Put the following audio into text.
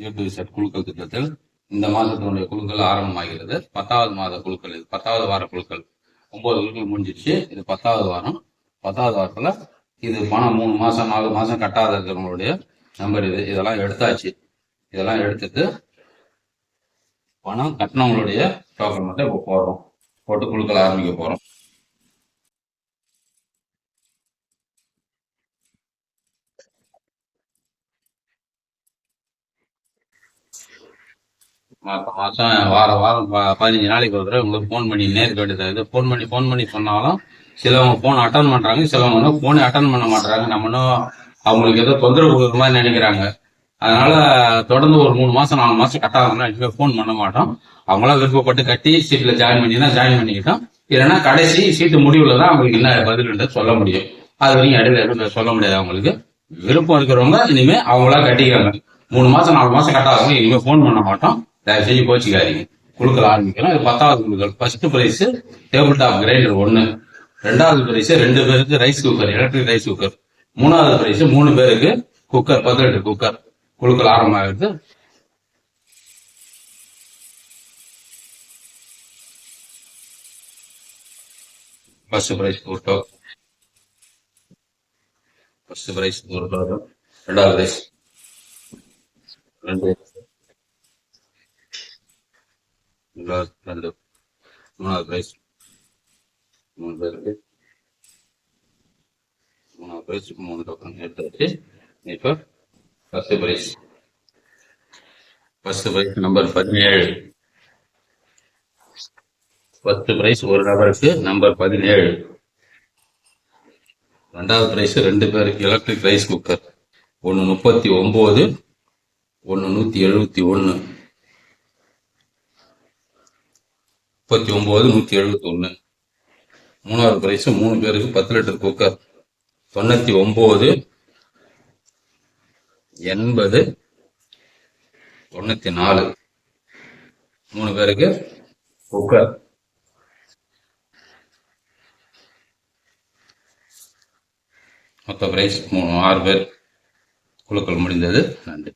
ஏ set குழுக்கள் திட்டத்தில் இந்த மாதத்தினுடைய குழுக்கள் ஆரம்பமாகிறது. பத்தாவது மாத குழுக்கள் இது. பத்தாவது வார குழுக்கள். ஒன்பது குழுக்கள் முடிஞ்சிருச்சு இது பத்தாவது வாரம். பத்தாவது வாரத்துல இது பணம் மூணு மாசம் நாலு மாசம் கட்டாத இருக்கிறவங்களுடைய நம்பர் இது. இதெல்லாம் எடுத்தாச்சு. இதெல்லாம் எடுத்துட்டு பணம் கட்டினவங்களுடைய டோக்கன் மட்டும் இப்போ போடுறோம். போட்டு குழுக்கள் ஆரம்பிக்க போறோம். மாசம் மாசம் வார வாரம் பதினஞ்சு நாளைக்கு ஒரு தடவை உங்களுக்கு ஃபோன் பண்ணி நேருக்கு வேண்டியது இது. ஃபோன் பண்ணி ஃபோன் பண்ணி சொன்னாலும் சிலவங்க ஃபோன் அட்டன் பண்றாங்க சிலவங்க வந்து ஃபோனே அட்டன் பண்ண மாட்டாங்க நம்ம இன்னும் அவங்களுக்கு ஏதோ தொந்தரவு கொடுக்குற மாதிரி நினைக்கிறாங்க. அதனால தொடர்ந்து ஒரு மூணு மாசம் நாலு மாசம் கட்டாதாங்கன்னா இனிமேல் ஃபோன் பண்ண மாட்டோம். அவங்களா விருப்பப்பட்டு கட்டி சீட்ல ஜாயின் பண்ணினா ஜாயின் பண்ணிக்கிட்டோம். இல்லைன்னா கடைசி சீட்டு முடிவுல தான் அவங்களுக்கு என்ன பதில்ன்றது சொல்ல முடியும். அது வரைக்கும் இடையில எதுவும் சொல்ல முடியாது அவங்களுக்கு. விருப்பம் இருக்கிறவங்க இனிமே அவங்களா கட்டிக்கிறாங்க. மூணு மாசம் நாலு மாசம் கட்டாதவங்க இனிமே ஃபோன் பண்ண மாட்டோம். தயவு செஞ்சு கோச்சிக்காதீங்க. குழுக்கள் ஆரம்பிக்கலாம் இது பத்தாவது குழுக்கள் first prize table top grinder ஒன்னு ரெண்டாவது பிரைஸ் ரெண்டு பேருக்கு rice cooker electric rice cooker மூணாவது பிரைஸ் மூணு பேருக்கு குக்கர் பதினெட்டு குக்கர் குழுக்கள் ஆரம்பமாகிறது first prize photo. First prize ஒரு ரெண்டாவது பிரைஸ் ரெண்டு. ரெண்டாவது ரெண்டு மூணாவது பிரைஸ் மூணு பேருக்கு மூணாவது பிரைஸ் மூணு டோக்கன் எடுத்தாச்சு இப்போ first prize first prize number பதினேழு. ஃபர்ஸ்ட் பிரைஸ் ஒரு நபருக்கு நம்பர் பதினேழு. ரெண்டாவது பிரைஸ் ரெண்டு பேருக்கு எலக்ட்ரிக் ரைஸ் குக்கர் ஒன்று முப்பத்தி ஒன்பது ஒன்று நூற்றி எழுபத்தி ஒன்று முப்பத்தி ஒன்பது நூற்றி எழுபத்தி ஒன்று மூணாவது பிரைஸ் மூணு பேருக்கு பத்து லிட்டர் குக்கர். தொண்ணூற்றி ஒம்பது எண்பது தொண்ணூற்றி நாலு. மூணு பேருக்கு குக்கர். மொத்த பிரைஸ் மூணு ஆறு பேர் குழுக்கள் முடிந்தது. நன்றி.